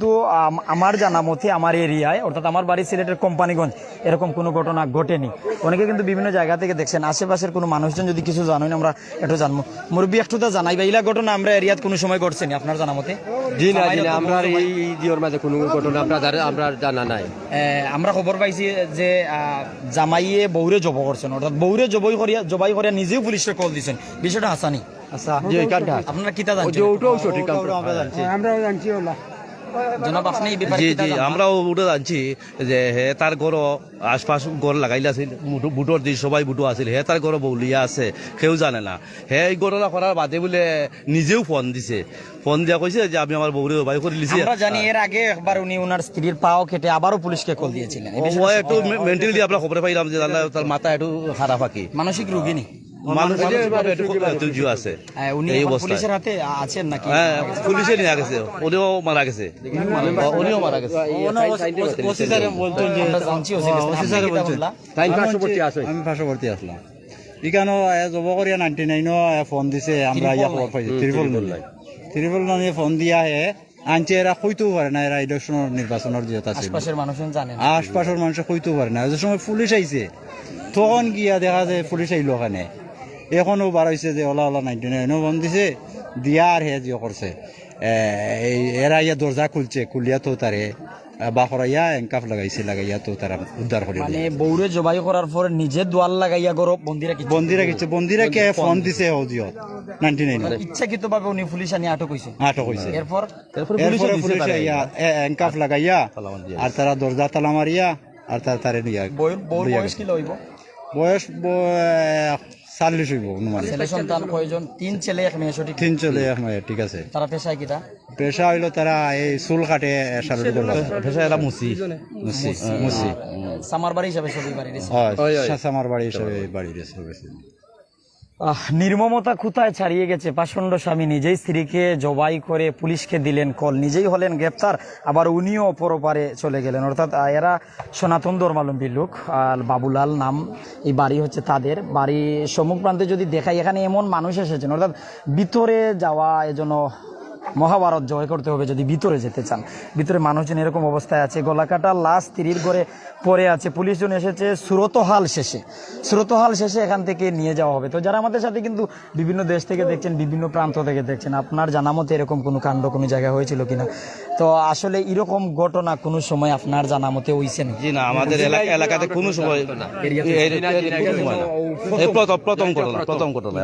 কিন্তু আমার জানা মতে আমার এরিয়ায় অর্থাৎ আমার বাড়ি সিলেটের কোম্পানিগঞ্জ এরকম কোনো ঘটনা ঘটেনি। অনেকে কিন্তু বিভিন্ন জায়গা থেকে দেখছেন আশেপাশের কোনো মানুষজন যদি কিছু জানেন আমরা একটু জানব। মুরব্বী একটু তো জানাই বা ইলা ঘটনা আমরা এরিয়াত কোনো সময় ঘটছেনি আপনার জানা মতে জি না জি না আমরা এই দিওর মাঝে কোনো ঘটনা আমরা জানা- আমরা জানা নাই। আমরা খবর পাইছি যে আহ, জামাইয়ে বৌরে জব করছেন অর্থাৎ বৌরে জবই করিয়া জবাই করিয়া নিজেও পুলিশে কল দিছেন। বিষয়টা হাসানি। আচ্ছা আপনারা কিতা জানছেন? যে ওটাও সঠিক আমরা জানছি। জনাব আপনি এই ব্যাপারে জি জি আমরাও উঠে জানছি যে হে তার ঘর আশপাশ ঘর লাগাইলে আছিল বুটো- বুটোর দিন সবাই বুটো আছিল হে তার ঘর বৌলিয়া আছে কেউ জানে না। হে এই ঘটনা করার বাদে বোলে নিজেও ফোন দিছে। ফোন দিয়া কৈছে যে আমি আমার বৌরে বাই করে লিছি আমরা জানি এর আগে একবার উনি ওনার স্ত্রীর পাও কেটে আবারও পুলিশকে কল দিয়েছিলেন। ও একটু মেন্টালি আমরা খবরে পাইলাম যে তার মাথা একটু খারাপ আকি মানসিক রোগী নি। আছে। এই পুলিশের হাতে আছেন নাকি? হ্যাঁ পুলিশে নিয়ে গেছে উনিও মারা গেছে। উনিও মারা গেছে। আমরা জানছি ওসি গেছেন। আপনি কিতা বললা? টাইম পার্শ্ববর্তী আছে আমি পার্শ্ববর্তী আসলাম। ইকানো জব করিয়া নাইনটি নাইনও ফোন দিছে। আমরা ইয়া খবর পাইছি ত্রিপল ফোন দিয়া হে আনছে এরা কইতেও পারে না এরা ইলেকশনের নির্বাচনের যে ছিল আশপাশের মানুষজন জানেন আশপাশের মানুষ কইতেও পারে না। যে সময় পুলিশ আইছে তখন গিয়া দেখা যায় পুলিশ আইলো ওখানে এখনও বার হয়েছে যে ওলা ওলা নাইনটি নাইনও বন্ধ দিছে দিয়া আর হে যে করছে। এই এরা ইয়া দরজা খুলছে খুলিয়া তো তারে এনকাফ লাগাইছে লাগাইয়া তো তারা উদ্ধার করে মানে বৌরে জবাই করার পর নিজে দোয়াল লাগাইয়া বন্দিরা ফোন দিছে অজিয়ত নাইনটি নাইন। ইচ্ছাকৃত ভাবে উনি পুলিশ আনি আটক হয়েছে আটক হয়েছে এরপর এরপরে এরপরে পুলিশ এনকাফ লাগাইয়া আর তারা দরজা তালা মারিয়া আর তার তারে নিয়া বউর বউর বয়স কি লইব? বয়স চাল্লিশ হইব অনুমান। ছেলে সন্তান কয়জন? তিন ছেলে এক মেয়ে সঠিক? তিন ছেলে এক মেয়ে ঠিক আছে। তারা পেশায় কিটা পেশা হইল তারা এই চুল কাটে সারুটি পেশা এরা মুসি। মুসি মুসি সামার বাড়ি হিসাবে সবই বাড়ি হয় বাড়ি হিসাবে বাড়ি আহ, নির্মমতা কোথায় ছাড়িয়ে গেছে পাষণ্ড স্বামী। নিজেই স্ত্রীকে জবাই করে পুলিশকে দিলেন কল। নিজেই হলেন গ্রেপ্তার, আবার উনিও পরপারে চলে গেলেন। অর্থাৎ এরা সনাতন ধর্মালম্বী লোক। আর বাবুলাল নাম, এই বাড়ি হচ্ছে তাদের। বাড়ি সম্মুখ প্রান্তে যদি দেখাই, এখানে এমন মানুষ এসেছেন। অর্থাৎ, ভিতরে যাওয়া এজন্য মহাভারত জয় করতে হবে যদি ভিতরে যেতে চান ভিতরে মানুষজন এরকম অবস্থায় আছে গলাকাটা লাশ স্ত্রীর ঘরে পড়ে আছে পুলিশজন এসেছে সুরতহাল শেষে সুরতহাল শেষে এখান থেকে নিয়ে যাওয়া হবে তো যারা আমাদের সাথে কিন্তু বিভিন্ন দেশ থেকে দেখছেন বিভিন্ন প্রান্ত থেকে দেখছেন আপনার জানা মতে এরকম কোনো কাণ্ড কোনো জায়গায় হয়েছিল কিনা তো আসলে এরকম ঘটনা কোনো সময় আপনার জানা মতে হইছে নাকি জি না আমাদের এলাকাতে কোনো সময় না। প্রথম ঘটনা প্রথম ঘটনা